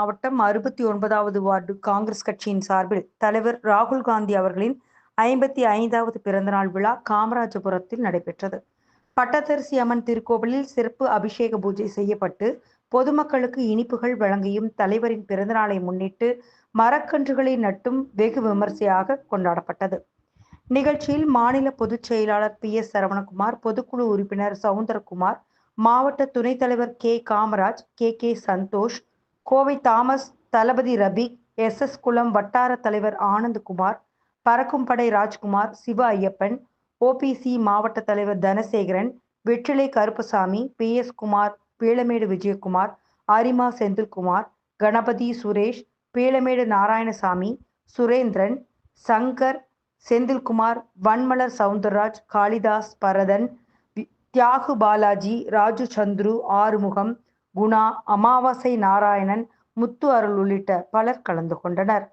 மாவட்டம் அறுபத்தி ஒன்பதாவது வார்டு காங்கிரஸ் கட்சியின் சார்பில் தலைவர் ராகுல் காந்தி அவர்களின் ஐம்பத்தி ஐந்தாவது பிறந்தநாள் விழா காமராஜபுரத்தில் நடைபெற்றது. பட்டத்தரிசி அம்மன் திருக்கோவிலில் சிறப்பு அபிஷேக பூஜை செய்யப்பட்டு பொதுமக்களுக்கு இனிப்புகள் வழங்கியும் தலைவரின் பிறந்தநாளை முன்னிட்டு மரக்கன்றுகளை நட்டும் வெகு விமர்சையாக கொண்டாடப்பட்டது. நிகழ்ச்சியில் மாநில பொதுச் செயலாளர் பி. எஸ். சரவணகுமார் பொதுக்குழு உறுப்பினர் சவுந்தரகுமார் மாவட்ட துணைத் தலைவர் K. Kamaraj K. K. Santhosh Kovai Thomas தளபதி ரபி எஸ். எஸ். குளம் வட்டார தலைவர் ஆனந்த்குமார் பறக்கும்படை ராஜ்குமார் சிவ ஐயப்பன் ஓபிசி மாவட்ட தலைவர் தனசேகரன் வெற்றிலை கருப்பசாமி பி. எஸ். குமார் பீளமேடு விஜயகுமார் அரிமா செந்தில்குமார் கணபதி சுரேஷ் பீளமேடு நாராயணசாமி சுரேந்திரன் சங்கர் செந்தில்குமார் வன்மலர் சவுந்தரராஜ் காளிதாஸ் பரதன் தியாகு பாலாஜி ராஜு சந்துரு ஆறுமுகம் குணா அமாவாசை நாராயணன் முத்து அருள் உள்ளிட்ட பலர் கலந்து கொண்டனர்.